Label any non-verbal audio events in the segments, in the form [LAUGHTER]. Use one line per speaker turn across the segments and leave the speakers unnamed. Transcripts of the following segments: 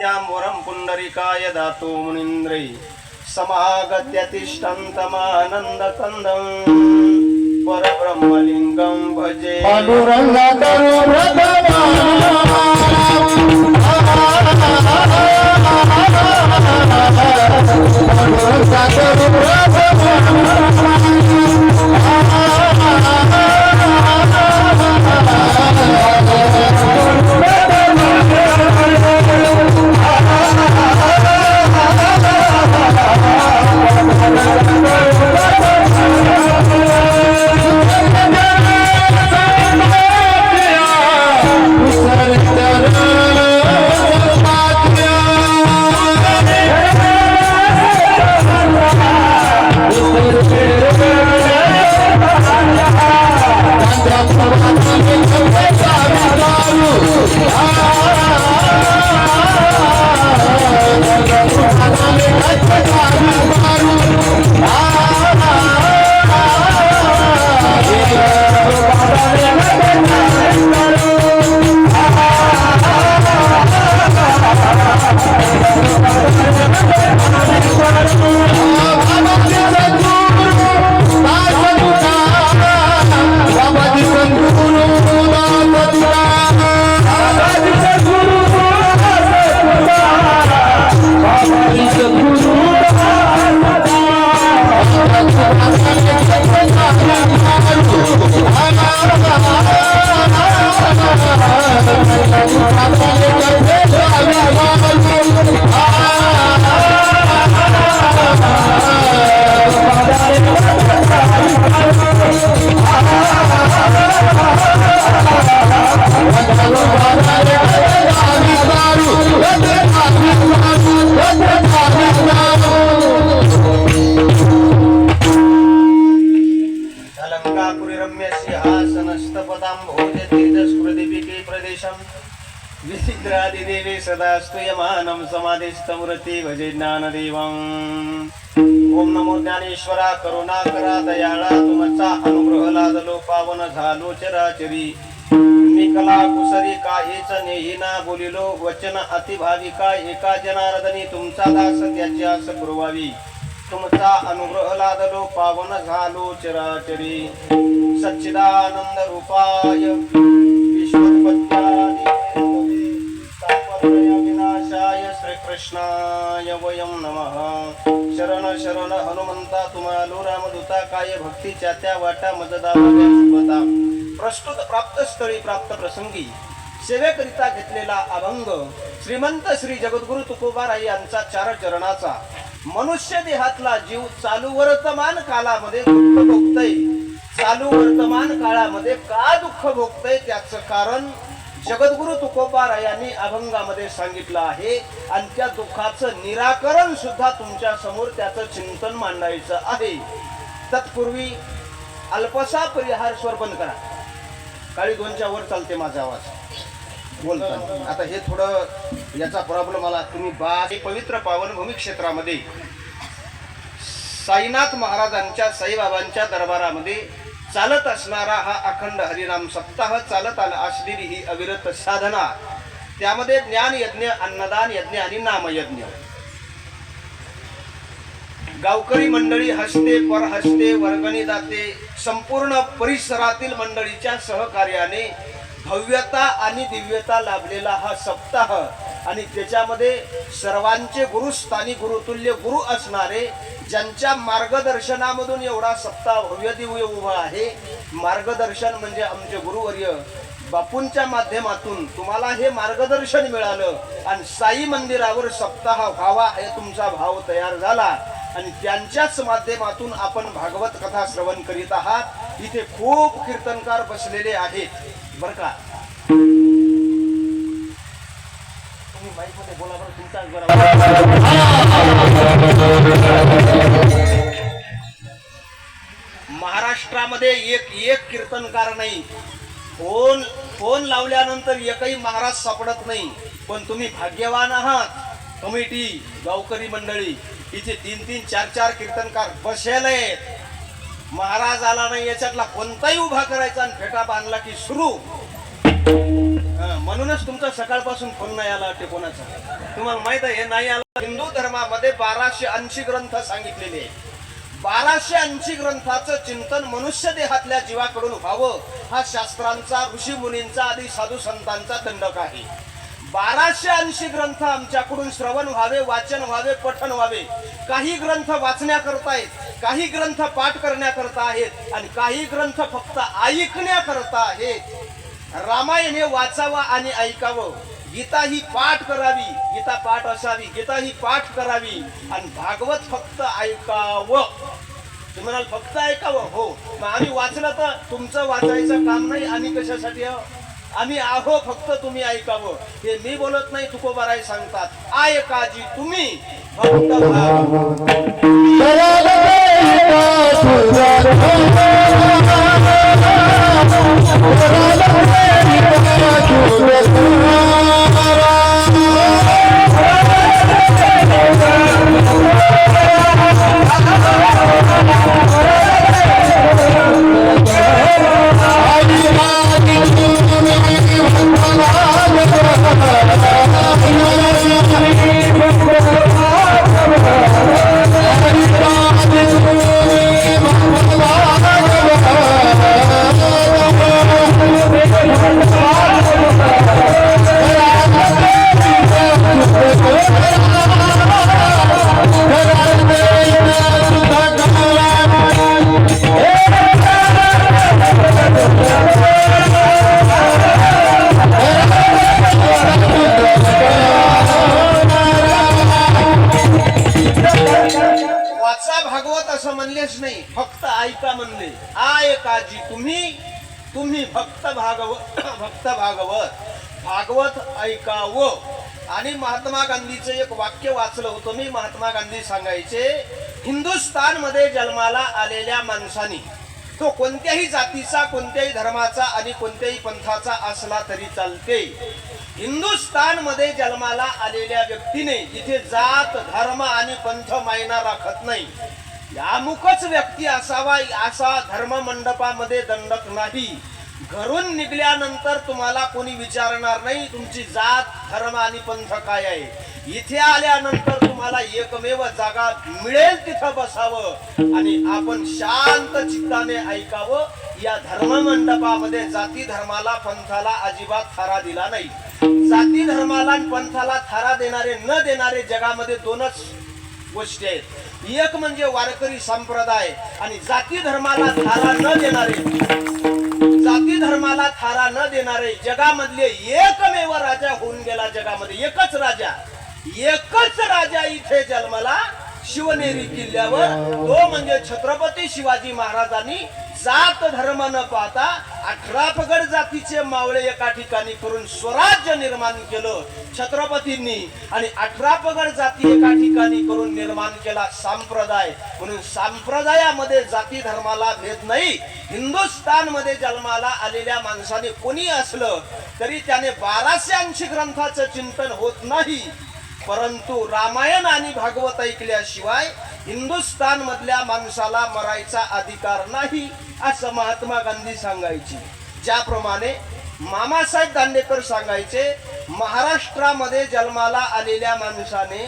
त्यां पुण्डरिकाय दातो मुनीन्द्रै समागत्य तिष्ठन्तमानन्दकन्दम् परब्रह्मलिङ्गं भजे
पांडुरंग
तेजस्कृतिपिके विचित्रादिदेवे सदा स्तूयमानं समाधिस्तमृति भजे ज्ञानदेवम् ओम नमो ज्ञानेश्वरा करुणा दयाळा तुमचा अनुग्रह लादलो पावन झालो चराचरी मी कला कुसरी काहीच नेहिना बोलिलो वचन अतिभाविका एका जनार्दनी तुमचा दास त्याची आस पुरवावी। तुमचा अनुग्रह लादलो पावन झालो चराचरी सच्चिदानंद रूपाय विश्वोत्पत्त्यादि तापत्रय विनाशाय श्रीकृष्णाय वयं नमः। शरण शरण हनुमंता तुम्हाला रामदूता काय भक्तीच्या त्या वाटा मजदा प्रस्तुत प्राप्त स्थळी प्राप्त प्रसंगी सेवेकरिता घेतलेला अभंग श्रीमंत श्री जगद्गुरु तुकोबाराय यांचा चार चरणाचा मनुष्य देहातला जीव चालू वर्तमान कालामध्ये दुःख भोगतय चालू वर्तमान काळामध्ये का दुःख भोगतय त्याचं कारण जगद्गुरु तुकोबारायांनी अभंगामध्ये सांगितलं आहे. आणि त्या दुःखाचं निराकरण सुद्धा तुमच्यासमोर त्याचं चिंतन मांडायचं आहे. तत्पूर्वी अल्पसा परिहार स्वर बंद करा. काळी दोनच्या वर चालते माझा आवाज. बोलता आता हे थोडं याचा प्रॉब्लेम आला. तुम्ही बा हे पवित्र पावनभूमी क्षेत्रामध्ये साईनाथ महाराजांच्या साईबाबांच्या दरबारामध्ये चालत असणारा हा अखंड हरिनाम सप्ताह चालत आला असलेली ही अविरत साधना. त्यामध्ये ज्ञान यज्ञ अन्नदान यज्ञ आणि नामयज्ञ. गावकरी मंडळी हसते पर हसते वर्गणी जाते. संपूर्ण परिसरातील मंडळीच्या सहकार्याने भव्यता आणि दिव्यता लाभलेला हा सप्ताह आणि त्याच्यामध्ये सर्वांचे गुरुस्थानी गुरुतुल्य गुरु असणारे ज्यांच्या मार्गदर्शनामधून एवढा सप्ताह भव्य दिव्य उभा आहे. मार्गदर्शन म्हणजे आमचे गुरुवर्य. बापूंच्या माध्यमातून तुम्हाला हे मार्गदर्शन मिळालं आणि साई मंदिरावर सप्ताह व्हावा हे तुमचा भाव तयार झाला. आणि त्यांच्याच माध्यमातून आपण भागवत कथा श्रवण करीत आहात. इथे खूप कीर्तनकार बसलेले आहेत. बर का? तुम्ही माईकमध्ये बोला बरं तुमचाच बरोबर महाराष्ट्रामध्ये एक एक कीर्तनकार नाही. फोन फोन लावल्यानंतर एकही महाराज सापडत नाही. पण तुम्ही भाग्यवान आहात. कमिटी गावकरी मंडळी इथे तीन तीन चार चार कीर्तनकार बसेल आहेत. महाराज आला नाही याच्यातला कोणताही उभा करायचा आणि फेटा बांधला की सुरू. म्हणूनच तुमचा सकाळपासून फोन नाही आला वाटते कोणाचा. तुम्हाला माहीत आहे हे नाही आला. हिंदू धर्मामध्ये बाराशे ऐंशी ग्रंथ सांगितलेले आहे बाराशे ऐंशी ग्रंथाचं चिंतन मनुष्य देहातल्या जीवाकडून व्हावं हा शास्त्रांचा ऋषी मुनींचा आदी साधू संतांचा दंडक आहे. बाराशे ऐंशी ग्रंथ आमच्याकडून श्रवण व्हावे वाचन व्हावे पठन व्हावे. काही ग्रंथ वाचण्याकरता आहेत. काही ग्रंथ पाठ करण्याकरता आहेत आणि काही ग्रंथ फक्त ऐकण्याकरता आहेत. रामायण हे वाचावं आणि ऐकावं. गीता ही पाठ करावी. गीता पाठ असावी. गीता ही पाठ करावी. आणि भागवत फक्त ऐकावं. तुम्ही म्हणाल फक्त ऐकावं? हो. मग आम्ही वाचलं तर तुमचं वाचायचं काम नाही. आम्ही कशासाठी आहो? आम्ही आहो फक्त तुम्ही ऐकावं. हे मी बोलत नाही तुकोबाराय सांगतात. आय काजी तुम्ही. भक्त भाव. वाचा नाही फक्त ऐका म्हणले ऐकाजी तुम्ही तुम्ही भक्त भागवत [COUGHS] भक्त भागवत. भागवत ऐकावं. आणि महात्मा गांधीचं एक वाक्य वाचलं होतं मी महात्मा गांधी सांगायचे हिंदुस्थानमध्ये जन्माला आलेल्या माणसानी तो कोणत्याही जातीचा कोणत्याही धर्माचा आणि कोणत्याही पंथाचा असला तरी चालते. हिंदुस्थानमध्ये जन्माला आलेल्या व्यक्तीने जिथे जात धर्म आणि पंथ मायना राखत नाही यामुखच व्यक्ती असावा असा धर्म मंडपामध्ये दंडक नाही. घरून निघल्यानंतर तुम्हाला कोणी विचारणार नाही तुमची जात धर्म आणि पंथ काय आहे. इथे आल्यानंतर तुम्हाला एकमेव जागा मिळेल तिथं बसावं आणि आपण शांत चित्ताने ऐकावं या धर्म मंडपामध्ये जाती धर्माला पंथाला अजिबात थारा दिला नाही. जाती धर्माला आणि पंथाला थारा देणारे न देणारे जगामध्ये दोनच गोष्टी आहेत. एक म्हणजे वारकरी संप्रदाय आणि जाती धर्माला थारा न देणारे. जाती धर्माला थारा न देणारे जगामधले एकमेव राजा होऊन गेला जगामध्ये. एकच राजा. एकच राजा इथे जन्माला शिवनेरी किल्ल्यावर. तो म्हणजे छत्रपती शिवाजी महाराजांनी जात धर्म न पाहता अठरा पगड जातीचे मावळे एका ठिकाणी करून स्वराज्य निर्माण केलं छत्रपतींनी. आणि अठरा पगड जाती एका ठिकाणी करून निर्माण केला संप्रदाय. म्हणून संप्रदायामध्ये जाती धर्माला भेद नाही. हिंदुस्थानमध्ये जन्माला आलेल्या माणसाने कोणी असलं तरी त्याने बाराशे अंशी ग्रंथाचं चिंतन होत नाही. परंतु रामायण आणि भागवत ऐकल्याशिवाय हिंदुस्थान मधल्या माणसाला मरायचा अधिकार नाही असं महात्मा गांधी सांगायची. ज्याप्रमाणे मामासाहेब दांडेकर सांगायचे महाराष्ट्रामध्ये जन्माला आलेल्या माणसाने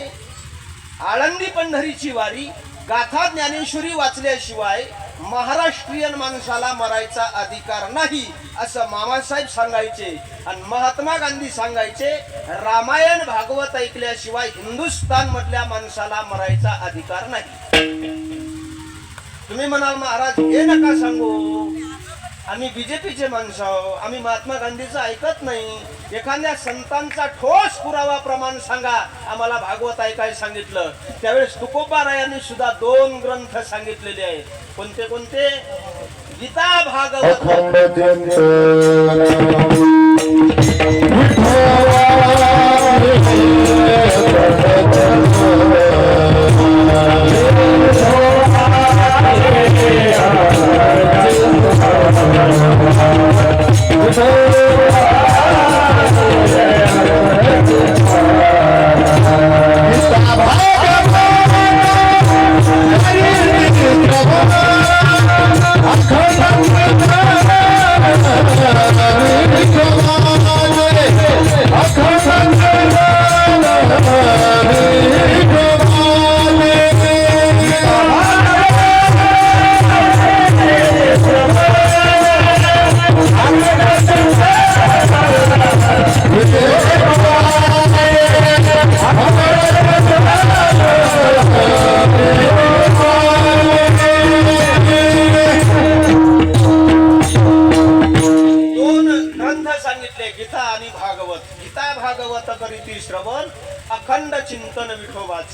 आळंदी पंढरीची वारी गाथा ज्ञानेश्वरी वाचल्याशिवाय महाराष्ट्रीयन माणसाला मरायचा अधिकार नाही असं मामासाहेब सांगायचे. आणि महात्मा गांधी सांगायचे रामायण भागवत ऐकल्याशिवाय हिंदुस्थान मधल्या माणसाला मरायचा अधिकार नाही. तुम्ही म्हणाल महाराज हे नका सांगू. आम्ही बीजेपीचे माणसं आहो. आम्ही महात्मा गांधीचं ऐकत नाही. एखाद्या संतांचा ठोस पुरावा प्रमाण सांगा. आम्हाला भागवत ऐकायला सांगितलं? त्यावेळेस तुकोबारायांनी सुद्धा दोन ग्रंथ सांगितलेले आहेत. कोणते कोणते? गीता भागवत.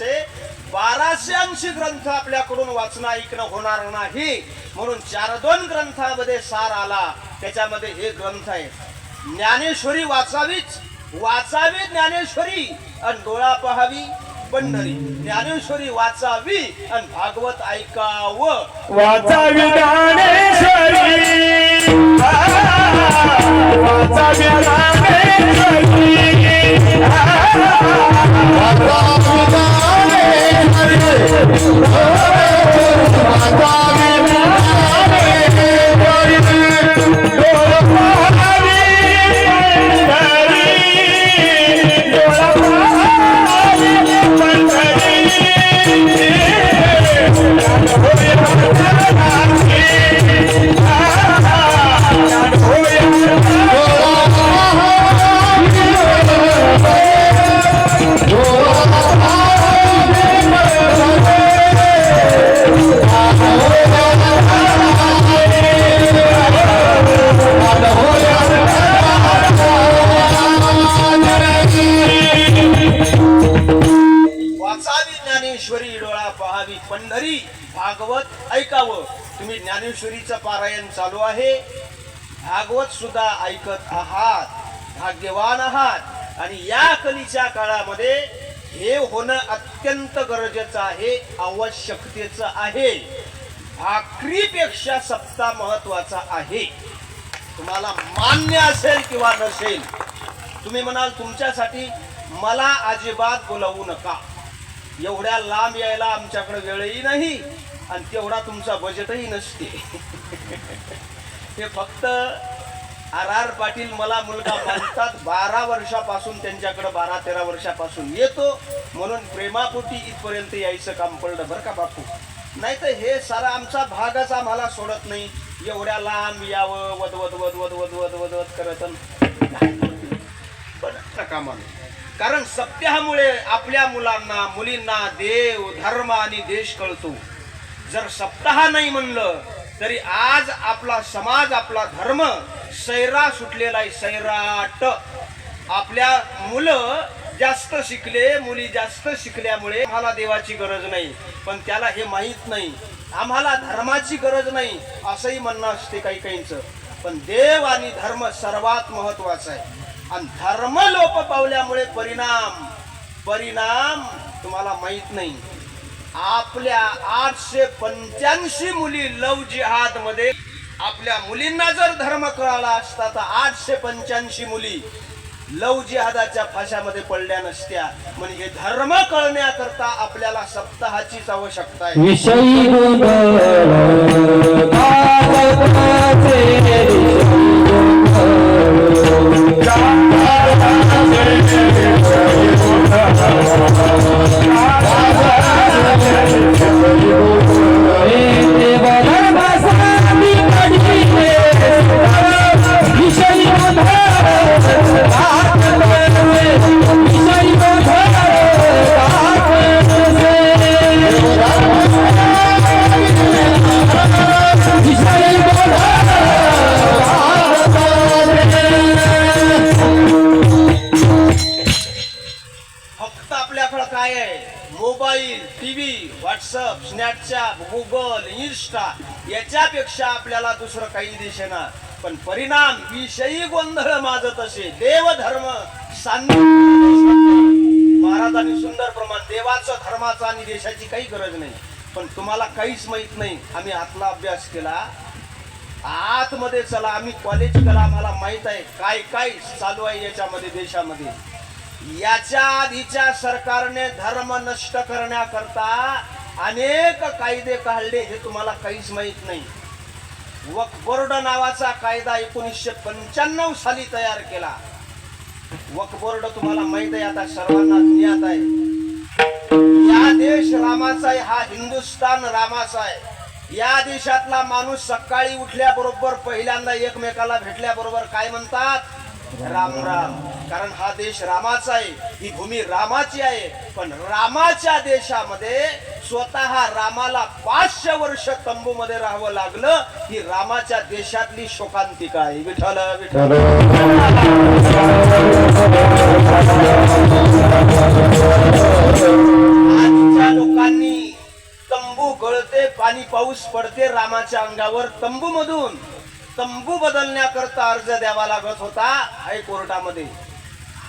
विठोबाचे बाराशे ऐंशी ग्रंथ आपल्याकडून वाचणं ऐकणं होणार नाही. म्हणून चार दोन ग्रंथामध्ये सार आला. त्याच्यामध्ये हे ग्रंथ आहे. ज्ञानेश्वरी वाचावीच. वाचावी ज्ञानेश्वरी आणि डोळा पहावी. पंढरी ज्ञानेश्वरी वाचावी आणि भागवत ऐकावं.
वाचावी ज्ञानेश्वरी. वाचावी ज्ञानेश्वरी.
वाचावी Oh, पारायण चालू आहे. भागवत सुद्धा ऐकत आहात भाग्यवान आहात. आणि या कलीच्या काळामध्ये हे होणं अत्यंत गरजेचं आहे आवश्यकतेचं आहे. भाकरीपेक्षा सत्ता महत्त्वाचा आहे. तुम्हाला मान्य असेल किंवा नसेल तुम्ही म्हणाल तुमच्यासाठी मला अजिबात बोलवू नका. एवढ्या लांब यायला आमच्याकडे वेळही नाही आणि तेवढा तुमचा बजेटही नसते. हे फक्त आर आर पाटील मला मुलगा मानतात. बारा वर्षापासून त्यांच्याकडे बारा तेरा वर्षापासून येतो. म्हणून प्रेमापोटी इथपर्यंत यायचं काम पडलं बरं का बापू? नाही तर हे सारा आमचा भागच आम्हाला सोडत नाही. एवढ्या लांब यावं वद वद वद वद वद वद वद वद करत अन- कारण सत्यामुळे आपल्या मुलांना मुलींना देव धर्म आणि देश कळतो. जर सप्ताह नाही म्हणलं तरी आज आपला समाज आपला धर्म सैरा सुटलेला आहे सैराट. आपल्या मुलं जास्त शिकले मुली जास्त शिकल्यामुळे आम्हाला देवाची गरज नाही. पण त्याला हे माहीत नाही. आम्हाला धर्माची गरज नाही असंही म्हणणं असते काही काहींचं. पण देव आणि धर्म सर्वात महत्त्वाचा आहे. आणि धर्म लोप पावल्यामुळे परिणाम परिणाम तुम्हाला माहीत नाही. आपल्या आठशे पंच्याऐंशी मुली लव जिहादमध्ये आपल्या मुलींना जर धर्म कळाला असता तर आठशे पंच्याऐंशी मुली लव जिहादाच्या फाशामध्ये पडल्या नसत्या. म्हणजे हे धर्म कळण्याकरता आपल्याला सप्ताहाचीच आवश्यकता आहे. काय आहे mobile TV WhatsApp Snapchat Google Insta याच्यापेक्षा आपल्याला दुसरं काही दिसेना पण परिणाम विषयी गोंधळ माजत असे देवधर्म महाराजांनी सुंदर प्रमाण देवाचं धर्माचं आणि देशाची काही गरज नाही. पण तुम्हाला काहीच माहीत नाही. आम्ही आतला अभ्यास केला. आतमध्ये चला. आम्ही कॉलेज केला आम्हाला माहीत आहे. काय काय चालू आहे याच्यामध्ये देशामध्ये? याच्या आधीच्या सरकारने धर्म नष्ट करण्याकरता अनेक कायदे काढले हे तुम्हाला काहीच माहीत नाही. वक्फ बोर्ड नावाचा कायदा एकोणीसशे पंच्याण्णव साली तयार केला. वक बोर्ड तुम्हाला माहीत आहे आता सर्वांना ज्ञात आहे. या देश रामाचा आहे हा हिंदुस्तान रामाचा आहे. या देशातला माणूस सकाळी उठल्याबरोबर पहिल्यांदा एकमेकाला भेटल्याबरोबर काय म्हणतात? राम राम. कारण हा देश रामाचा आहे. ही भूमी रामाची आहे. पण रामाच्या देशामध्ये स्वतः रामाला पाचशे वर्ष तंबू मध्ये राहावं लागलं ही रामाच्या देशातली शोकांतिका आहे. विठल आजच्या लोकांनी तंबू गळते पाणी पाऊस पडते रामाच्या अंगावर तंबू मधून तंबू बदलण्याकरता अर्ज द्यावा लागत होता हायकोर्टामध्ये.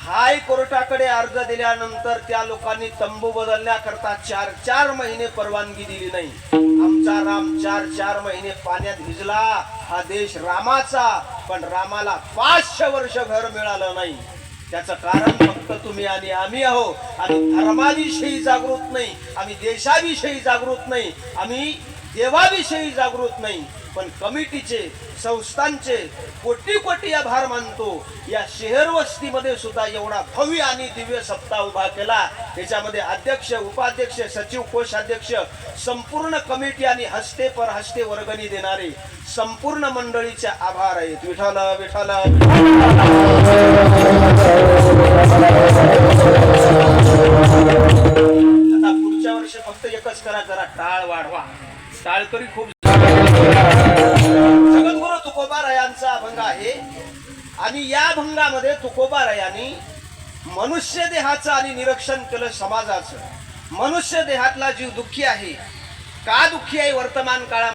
हायकोर्टाकडे अर्ज दिल्यानंतर त्या लोकांनी तंबू बदलण्याकरता चार चार महिने परवानगी दिली नाही. आमचा राम चार चार महिने पाण्यात भिजला. हा देश रामाचा पण रामाला पाचशे वर्ष घर मिळालं नाही. त्याचं कारण फक्त तुम्ही आणि आम्ही आहो आम्ही धर्माविषयी जागृत नाही. आम्ही देशाविषयी जागृत नाही. आम्ही देवाविषयी जागृत नाही. पण कमिटीचे संस्थांचे कोटी कोटी आभार मानतो. या शहर वस्तीमध्ये सुद्धा एवढा भव्य आणि दिव्य सप्ताह उभा केला. त्याच्यामध्ये अध्यक्ष उपाध्यक्ष सचिव कोषाध्यक्ष संपूर्ण कमिटी आणि हस्ते पर हस्ते वर्गणी देणारे संपूर्ण मंडळीचे आभार आहेत. विठाल विठाल आता पुढच्या वर्षी फक्त एकच करा जरा टाळ वाढवा. टाळकरी खूप भंग आहे. आणि या अभंगामध्ये तुकोबारायांनी मनुष्य देहाचं आणि निरीक्षण केलं समाजाचं. मनुष्य देहातला जीव दुःखी आहे. का दुःखी आहे वर्तमान काळात